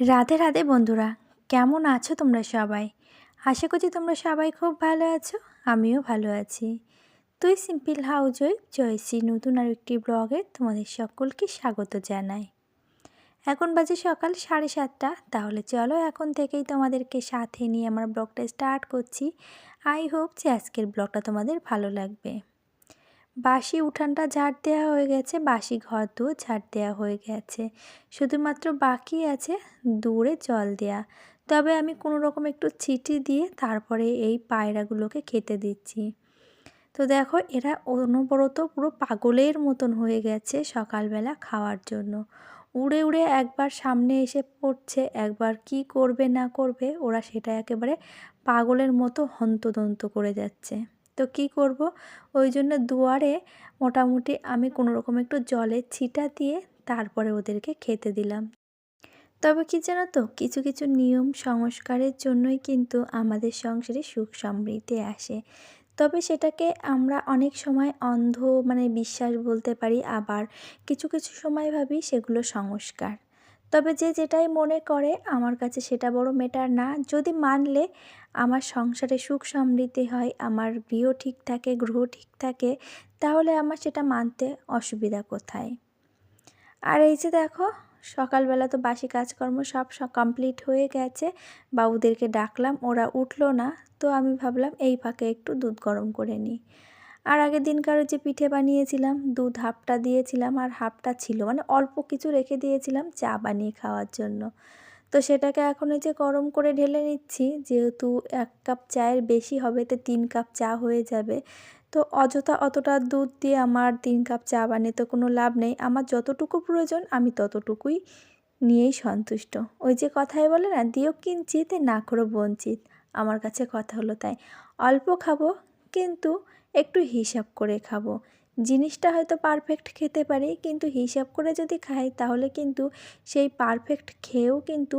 রাধে রাধে বন্ধুরা, কেমন আছো তোমরা সবাই? আশা করছি তোমরা সবাই খুব ভালো আছো, আমিও ভালো আছি। তুই সিম্পল হাউস ওই জয়শ্রী নতুন আর একটি ব্লগে তোমাদের সকলকে স্বাগত জানাই। এখন বাজে সকাল সাড়ে সাতটা, তাহলে চলো এখন থেকেই তোমাদেরকে সাথে নিয়ে আমার ব্লগটা স্টার্ট করছি। আই হোপ যে আজকের ব্লগটা তোমাদের ভালো লাগবে। বাসি উঠানটা ঝাড় দেওয়া হয়ে গেছে বাসি ঘর দুও ঝাড় দেওয়া হয়ে গেছে। শুধুমাত্র বাকি আছে দূরে জল দেয়া। তবে আমি কোনো রকম একটু ছিটি দিয়ে তারপরে এই পায়রাগুলোকে খেতে দিচ্ছি। তো দেখো, এরা অনবরত পুরো পাগলের মতন হয়ে গেছে সকালবেলা খাওয়ার জন্য। উড়ে উড়ে একবার সামনে এসে পড়ছে, একবার কি করবে না করবে, ওরা সেটা একেবারে পাগলের মতো হন্তদন্ত করে যাচ্ছে। তো কি করব? ওই জন্য দুয়ারে মোটামুটি আমি কোনো রকম একটু জলের ছিটা দিয়ে তারপরে ওদেরকে খেতে দিলাম। তবে কি জানো তো, কিছু কিছু নিয়ম সংস্কারের জন্যই কিন্তু আমাদের সংসারে সুখ সমৃদ্ধি আসে। তবে সেটাকে আমরা অনেক সময় অন্ধ মানে বিশ্বাস বলতে পারি, আবার কিছু কিছু সময় ভাবি সেগুলো সংস্কার। তবে যে যেটাই মনে করে আমার কাছে সেটা বড় মেটার না। যদি মানলে আমার সংসারে সুখ সমৃদ্ধি হয়, আমার গৃহ ঠিক থাকে গ্রহ ঠিক থাকে, তাহলে আমার সেটা মানতে অসুবিধা কোথায়? আর এই যে দেখো, সকালবেলা তো বাসি কাজকর্ম সব কমপ্লিট হয়ে গেছে, বাবুদেরকে ডাকলাম, ওরা উঠল না, তো আমি ভাবলাম এই ফাঁকে একটু দুধ গরম করে নিই। আর আগের দিনকার যে পিঠে বানিয়েছিলাম, দুধ হাফটা দিয়েছিলাম আর হাফটা ছিল। মানে অল্প কিছু রেখে দিয়েছিলাম চা বানিয়ে খাওয়ার জন্য। তো সেটাকে এখন যে গরম করে ঢেলে নিচ্ছি, যেহেতু এক কাপ চায়ের বেশি হবে তো তিন কাপ চা হয়ে যাবে। তো অযথা অতটা দুধ দিয়ে আমার তিন কাপ চা বানিয়ে তো কোনো লাভ নেই। আমার যতটুকু প্রয়োজন আমি ততটুকুই নিয়েই সন্তুষ্ট। ওই যে কথায় বলে না, দিও কিঞ্চিত না করো বঞ্চিত আমার কাছে কথা হলো তাই। অল্প খাব, কিন্তু একটু হিসাব করে খাব। জিনিসটা হয়তো পারফেক্ট খেতে পারি, কিন্তু হিসাব করে যদি খাই, তাহলে কিন্তু সেই পারফেক্ট খেয়েও কিন্তু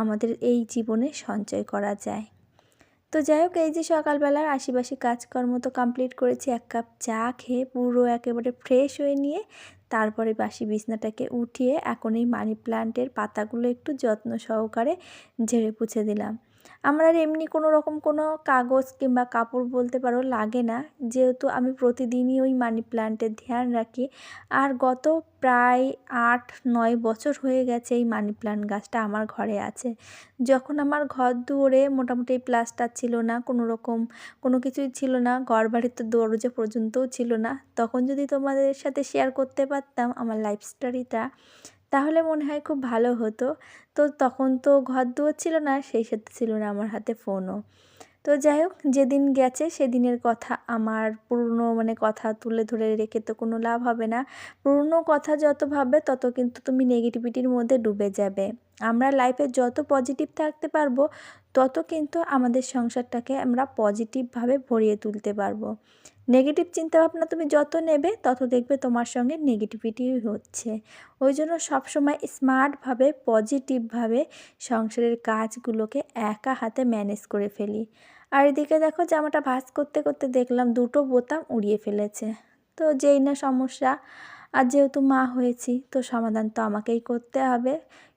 আমাদের এই জীবনে সঞ্চয় করা যায়। তো যাই হোক, এই যে সকালবেলার আশিবাসি কাজকর্ম তো কমপ্লিট করেছি, এক কাপ চা খেয়ে পুরো একেবারে ফ্রেশ হয়ে নিয়ে তারপরে বাসি বিছনাটাকে উঠিয়ে এখন এই মানি প্লান্টের পাতাগুলো একটু যত্ন সহকারে ঝেড়ে পুছে দিলাম। আমার আর এমনি কোনো রকম কোনো কাগজ কিংবা কাপড় বলতে পারো লাগে না। যেহেতু আমি প্রতিদিনই ওই মানি প্ল্যান্টের ধ্যান রাখি। আর গত প্রায় আট, নয় বছর হয়ে গেছে এই মানি প্ল্যান্ট গাছটা আমার ঘরে আছে। যখন আমার ঘর দুয়ারে মোটামুটি প্লাস্টার ছিল না, কোনো রকম কোনো কিছুই ছিল না, ঘর বাড়ির তো দরজা পর্যন্তও ছিল না, তখন যদি তোমাদের সাথে শেয়ার করতে পারতাম আমার লাইফ স্টোরিটা তাহলে মনে হয় খুব ভালো হতো। তো তখন তো ঘর দুয়ার ছিল না, সেই সাথে ছিল না আমার হাতে ফোনও তো যাই হোক, যেদিন গেছে সেদিনের কথা। আমার পুরনো মানে কথা তুলে ধরে রেখে তো কোনো লাভ হবে না। পুরনো কথা যত ভাববে, তত কিন্তু তুমি নেগেটিভিটির মধ্যে ডুবে যাবে। আমরা লাইফে যত পজিটিভ থাকতে পারব তত কিন্তু আমাদের সংসারটাকে আমরা পজিটিভভাবে ভরিয়ে তুলতে পারব। নেগেটিভ চিন্তাভাবনা তুমি যত নেবে, তত দেখবে তোমার সঙ্গে নেগেটিভিটি হচ্ছে। ওই জন্য সবসময় স্মার্টভাবে পজিটিভভাবে সংসারের কাজগুলোকে একা হাতে ম্যানেজ করে ফেলি। আর এদিকে দেখো জামাটা ভাঁজ করতে করতে দেখলাম দুটো বোতাম উড়িয়ে ফেলেছে। তো যেই না সমস্যা, আর যেহেতু মা হয়েছি, তো সমাধান তো আমাকেই করতে হবে।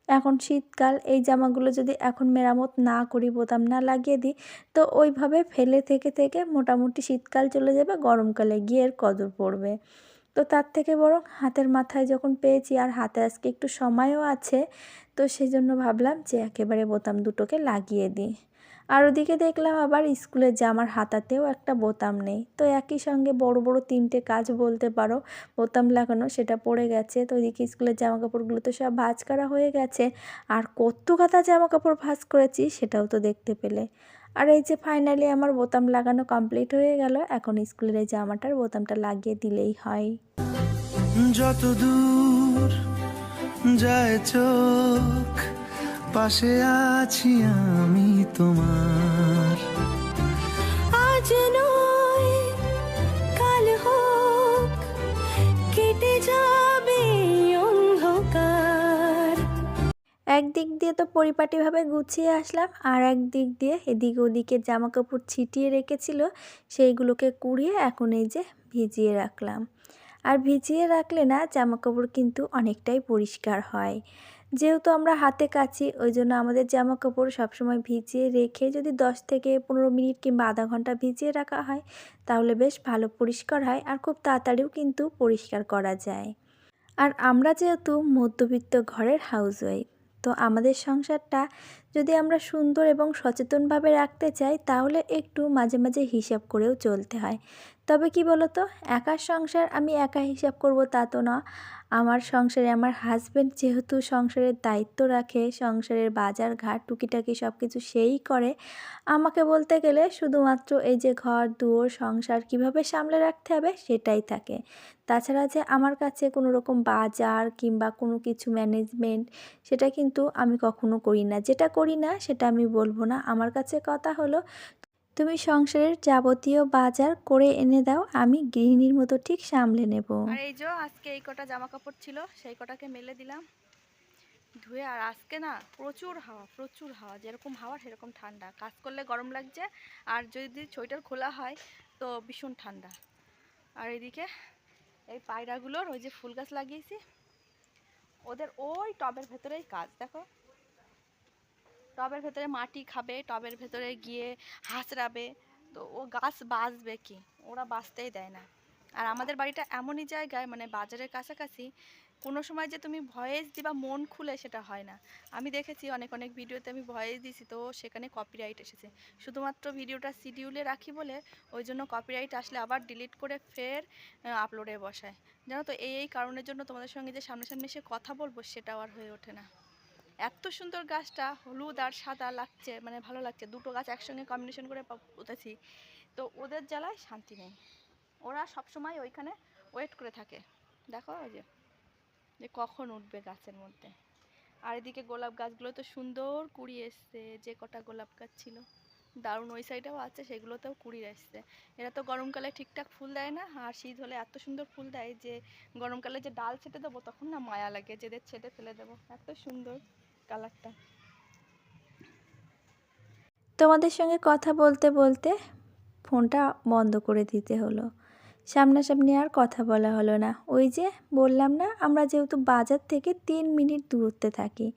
এখন শীতকাল, এই জামাগুলো যদি এখন মেরামত না করি, বোতাম না লাগিয়ে দিই, তো ওইভাবে ফেলে থেকে থেকে মোটামুটি শীতকাল চলে যাবে, গরমকালে গিয়ে এর কদর পড়বে। তো তার থেকে বরং হাতের মাথায় যখন পেয়েছি, আর হাতে আজকে একটু সময়ও আছে, তো সেই জন্য ভাবলাম যে একেবারে বোতাম দুটোকে লাগিয়ে দিই। আর ওদিকে দেখলাম আবার স্কুলের জামার হাতাতেও একটা বোতাম নেই। তো একই সঙ্গে বড় বড় তিনটে কাজ বলতে পারো, বোতাম লাগানো, সেটা পড়ে গেছে। তো ওইদিকে স্কুলের জামা কাপড়গুলো তো সব ভাজ করা হয়ে গেছে। আর কত কাতা জামা কাপড় ভাজ করেছি সেটাও তো দেখতে পেলে। আর এই যে ফাইনালি আমার বোতাম লাগানো কমপ্লিট হয়ে গেল, এখন স্কুলের এই জামাটার বোতামটা লাগিয়ে দিলেই হয়। যত দূর যায় চোখ, পাশে আছি আমি। তোমার। আজ নয় কাল হোক কেটে যাবে অন্ধকার। একদিক দিয়ে তো পরিপাটিভাবে গুছিয়ে আসলাম আর এক দিক দিয়ে এদিক ওদিকে জামা কাপড় ছিটিয়ে রেখেছিল সেইগুলোকে কুড়িয়ে এখন এই যে ভিজিয়ে রাখলাম। আর ভিজিয়ে রাখলে না জামা কাপড় কিন্তু অনেকটাই পরিষ্কার হয়। যেহেতু আমরা হাতে কাছি ওই জন্য আমাদের জামা কাপড় সবসময় ভিজিয়ে রেখে যদি দশ থেকে পনেরো মিনিট কিংবা আধা ঘণ্টা ভিজিয়ে রাখা হয়, তাহলে বেশ ভালো পরিষ্কার হয় আর খুব তাড়াতাড়িও কিন্তু পরিষ্কার করা যায়। আর আমরা যেহেতু মধ্যবিত্ত ঘরের হাউসওয়াইফ তো আমাদের সংসারটা যদি আমরা সুন্দর এবং সচেতনভাবে রাখতে চাই, তাহলে একটু মাঝে মাঝে হিসাব করেও চলতে হয়। তবে কি বলো তো একার সংসার আমি একা হিসাব করব তা তো না। আমার সংসারে আমার হাজব্যান্ড যেহেতু সংসারের দায়িত্ব রাখে, সংসারের বাজার ঘাট, টুকিটাকি সব কিছু সেই করে। আমাকে বলতে গেলে শুধুমাত্র এই যে ঘর, দুয়ার, সংসার কীভাবে সামলে রাখতে হবে সেটাই থাকে। তাছাড়া যে আমার কাছে কোনো রকম বাজার কিংবা কোনো কিছু ম্যানেজমেন্ট সেটা কিন্তু আমি কখনো করি না। যেটা করি না, সেটা আমি বলব না। আমার কাছে কথা হলো, তুমি সংসারের যাবতীয় বাজার করে এনে দাও, আমি গৃহিণীর মতো ঠিক সামলে নেব। আর এই যে আজকে এই কটা জামা কাপড় ছিল, সেই কটাকে মেলে দিলাম। ধুয়ে, আর আজকে না প্রচুর হাওয়া প্রচুর হাওয়া, যেরকম হাওয়া সেরকম ঠান্ডা। কাজ করলে গরম লাগছে, আর যদি সোয়েটার খোলা হয়, তো ভীষণ ঠান্ডা। আর এদিকে এই পায়রাগুলোর ওই যে ফুল গাছ লাগিয়েছি, ওদের ওই টবের ভেতরেই কাজ, দেখো। টবের ভেতরে মাটি খাবে, টবের ভেতরে গিয়ে হাঁচড়াবে তো ও গাছ বাঁচবে কি? ওরা বাঁচতেই দেয় না। আর আমাদের বাড়িটা এমনই জায়গায় মানে বাজারের কাছাকাছি, কোনো সময় যে তুমি ভয়েস দিবা, মন খুলে সেটা হয় না। আমি দেখেছি অনেক অনেক ভিডিওতে আমি ভয়েস দিছি তো সেখানে কপিরাইট এসেছে। শুধুমাত্র ভিডিওটা শিডিউলে রাখি বলে, ওই জন্য কপিরাইট আসলে আবার ডিলিট করে ফের আপলোডে বসায়। জানো তো, এই এই কারণের জন্য তোমাদের সঙ্গে যে সামনাসামনি এসে কথা বলব, সেটাও আর হয়ে ওঠে না। এত সুন্দর গাছটা হলুদ আর সাদা লাগছে মানে ভালো লাগছে। দুটো গাছ একসঙ্গে কম্বিনেশন করে পুঁতেছি। তো ওদের জ্বালায় শান্তি নেই। ওরা সবসময় ওইখানে ওয়েট করে থাকে। দেখো ওই যে যে কখন উঠবে গাছের মধ্যে। আর এদিকে গোলাপ গাছগুলো তো সুন্দর কুড়ি এসছে, যে কটা গোলাপ গাছ ছিল। দারুণ ওই সাইডেও আছে, সেগুলোতেও কুড়ি আসছে। এরা তো গরমকালে ঠিকঠাক ফুল দেয় না, আর শীত হলে এত সুন্দর ফুল দেয় যে গরমকালে যে ডাল ছেটে দেবো, তখন না মায়া লাগে যেদের ছেটে ফেলে দেবো। এত সুন্দর। কালারটা। তোমাদের সঙ্গে কথা বলতে বলতে ফোনটা বন্ধ করে দিতে হলো। সামনাসামনি আর কথা বলা হলো না। ওই যে বললাম না, আমরা যেহেতু বাজার থেকে তিন মিনিট দূরত্বে থাকি,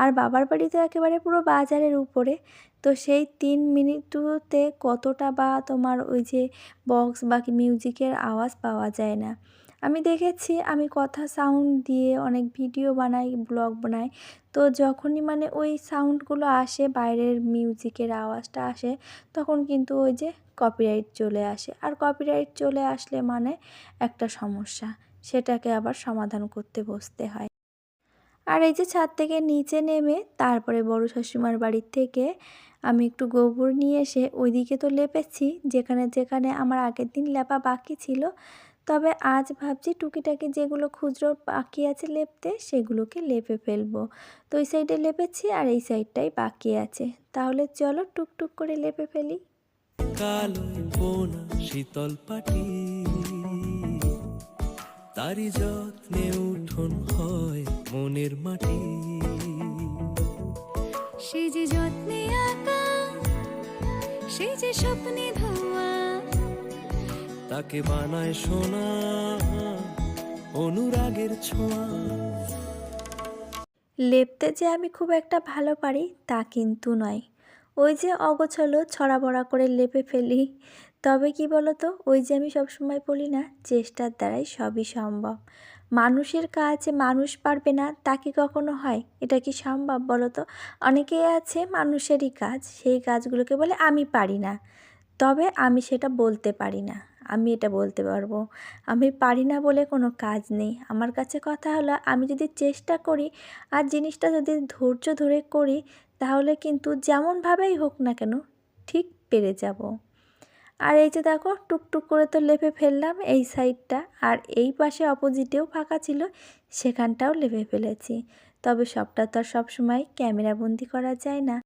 আর বাবার বাড়ি তো একেবারে পুরো বাজারের উপরে, তো সেই তিন মিনিট দূরত্বে কতটা বা তোমার ওই যে বক্স বা মিউজিকের আওয়াজ পাওয়া যায় না। আমি দেখেছি আমি কথা সাউন্ড দিয়ে অনেক ভিডিও বানাই ব্লগ বানাই। তো যখনই মানে ওই সাউন্ডগুলো আসে, বাইরের মিউজিকের আওয়াজটা আসে, তখন কিন্তু ওই যে কপিরাইট চলে আসে। আর কপিরাইট চলে আসলে মানে একটা সমস্যা, সেটাকে আবার সমাধান করতে বসতে হয়। আর এই যে ছাদ থেকে নিচে নেমে তারপরে বড় শাশুমার বাড়ির থেকে আমি একটু গোবর নিয়ে এসে ওইদিকে তো লেপেছি, যেখানে যেখানে আমার আগের দিন লেপা বাকি ছিল তবে আজ ভাবছি টুকিটাকি যেগুলো খুচরো বাকি আছে লেপতে সেগুলোকে লেপে ফেলব। তো ওই সাইডে লেপেছি আর এই সাইডটাই বাকি আছে। তাহলে চলো টুকটুক করে লেপে ফেলি। কালো বোনা শীতল পাটি তারি যত্নে উঠোন হয় মনের মাটি। সে যে যত্নে আঁকা সে যে স্বপ্নে ধোয়া তাকে বানায় সোনা, অনুরাগের ছোঁয়া। লেপতে যে আমি খুব একটা ভালো পারি, তা কিন্তু নয়। ওই যে অগোছালো ছড়া বড়া করে লেপে ফেলি। তবে কি বলো তো ওই যে আমি সবসময় বলি না, চেষ্টার দ্বারাই সবই সম্ভব। মানুষের কাজ মানুষ পারবে না, তা কি কখনো হয়? এটা কি সম্ভব বলো তো অনেকেই আছে মানুষেরই কাজ, সেই কাজগুলোকে বলে আমি পারি না। তবে আমি সেটা বলতে পারি না। আমি এটা বলতে পারব। আমি পারি না বলে কোনো কাজ নেই। আমার কাছে কথা হলো, আমি যদি চেষ্টা করি আর জিনিসটা যদি ধৈর্য ধরে করি, তাহলে কিন্তু যেমনভাবেই হোক না কেন ঠিক পেরে যাব। আর এই যে দেখো, টুকটুক করে তো লেপে ফেললাম এই সাইডটা আর এই পাশে অপোজিটেও ফাঁকা ছিল, সেখানটাও লেপে ফেলেছি। তবে সবটা তো আর সবসময় ক্যামেরাবন্দি করা যায় না।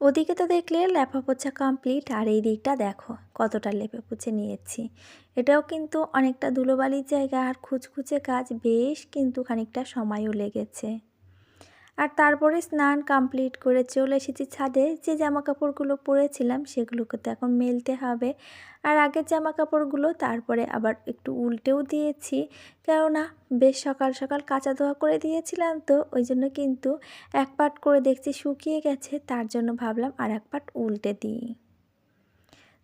ওদিকে তো দেখলে লেপা পোছা কমপ্লিট আর এই দিকটা দেখো কতটা লেপে পুছে নিয়েছি। এটাও কিন্তু অনেকটা ধুলোবালির জায়গা আর খুচখুচে কাজ, বেশ কিন্তু খানিকটা সময়ও লেগেছে। আর তারপরে স্নান কমপ্লিট করে চলে এসেছি ছাদে। যে জামা কাপড়গুলো পরেছিলাম সেগুলোকে তো এখন মেলতে হবে। আর আগের জামা কাপড়গুলো তারপরে আবার একটু উল্টেও দিয়েছি। কেননা বেশ সকাল সকাল কাঁচা ধোয়া করে দিয়েছিলাম তো, ওই জন্য কিন্তু এক পাট করে দেখছি শুকিয়ে গেছে, তার জন্য ভাবলাম আর এক পাট উল্টে দিই।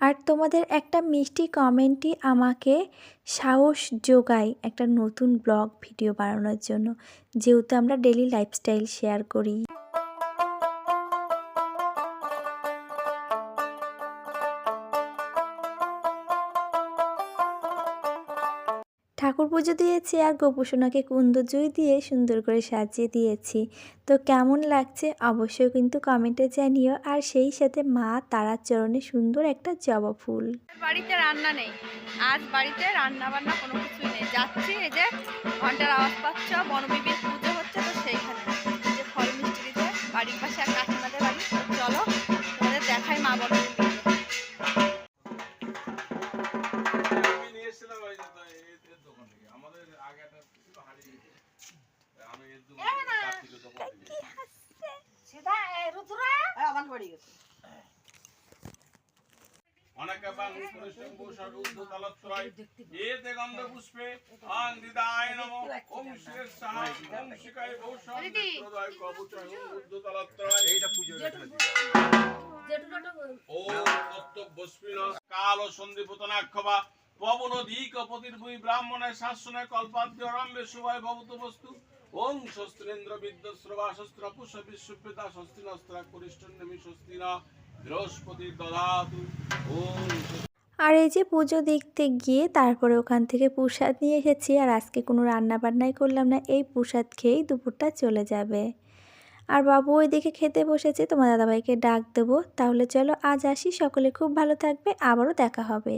আর তোমাদের একটা মিষ্টি কমেন্টই আমাকে সাহস যোগায় একটা নতুন ব্লগ ভিডিও বানানোর জন্য। যেহেতু আমরা ডেলি লাইফস্টাইল শেয়ার করি। ঠাকুর পুজো দিয়েছি আর গোপুসোনাকে কুন্দজুই দিয়ে সুন্দর করে সাজিয়ে দিয়েছি। তো কেমন লাগছে অবশ্যই কিন্তু কমেন্টে জানিও। আর সেই সাথে মা তারার চরণে সুন্দর একটা জবা ফুল। বাড়িতে রান্না নেই। আজ বাড়িতে রান্না বান্না কোনো কিছুই নেই। যাচ্ছি এই যে ঘণ্টার আওয়াজ পাচ্ছ, বনবিবির অনেকে বাং পরিশ্রম ভূষণ ঊর্ধ্ব তলত্রয়, এতে গন্ধ পুষ্পে আং দিদায় নমঃ, ওং শিরের সাহা, ওং শিখায় ভূষণ, নেত্রোদয় কবচয়, ওং ঊর্ধ্ব তলত্রয়। ওম তত্ত্ববস্মিন কাল সন্ধিপুতনাক্ষবা পবন দিক পতির্ভুই ব্রাহ্মণের শাসনে কল্পাদ্য রম্বে শুভায় ভবতু বস্তু। ওং শস্ত্রেন্দ্র বিদ্যশ্রবা শস্ত্র পুষ বিশ্বপিতা স্বস্তি নস্ত্রা করিষ্ঠন্যমি স্বস্তি না। আর এই যে পুজো দেখতে গিয়ে তারপরে ওখান থেকে প্রসাদ নিয়ে এসেছি, আর আজকে কোনো রান্না বান্নাই করলাম না, এই প্রসাদ খেয়েই দুপুরটা চলে যাবে। আর বাবু ওই দিকে খেতে বসেছে, তোমার দাদাভাইকে ডাক দেবো, তাহলে চলো আজ আসি, সকলে খুব ভালো থাকবে, আবারও দেখা হবে।